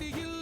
மத்தியில்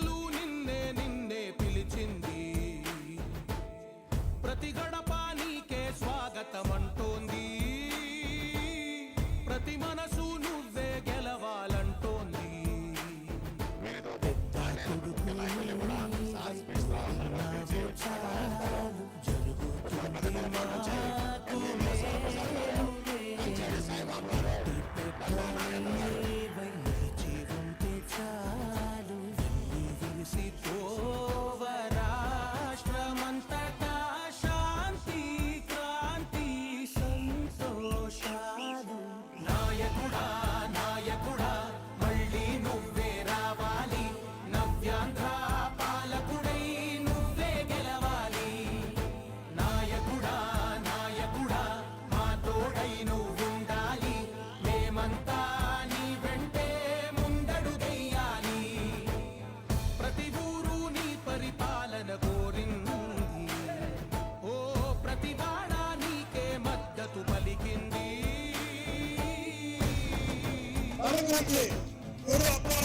with me. Put it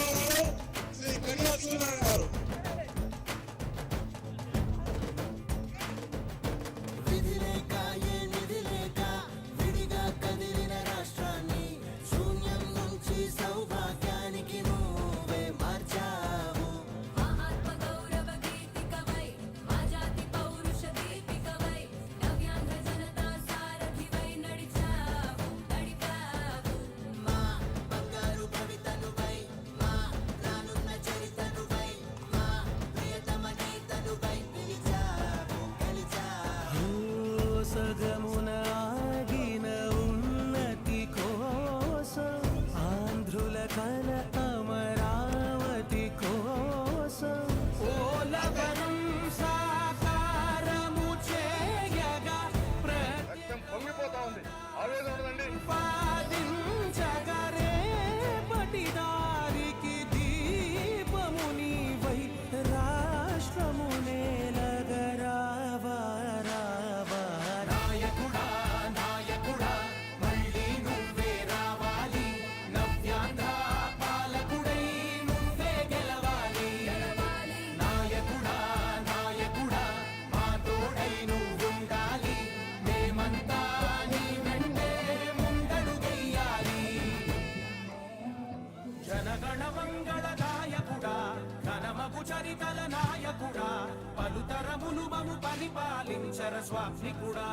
కోరికల నాయకుడా పలుతరములు మము పరిపాలించర స్వామికుడా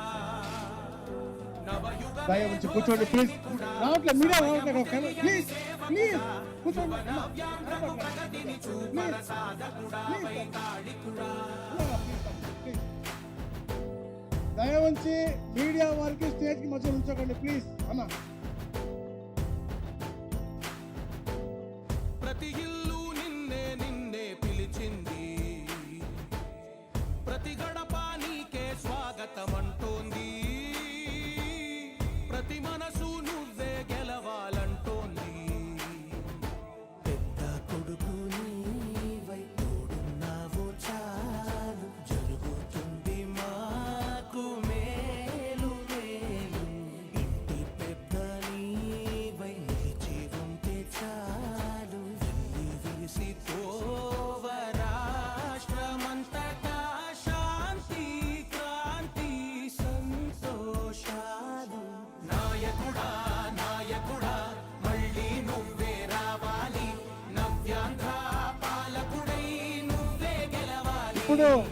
దయవుంచి కూర్చోండి మీడియా వారికి స్టేజ్కి మధ్య ఉంచకండి ప్లీజ్ అన్న これ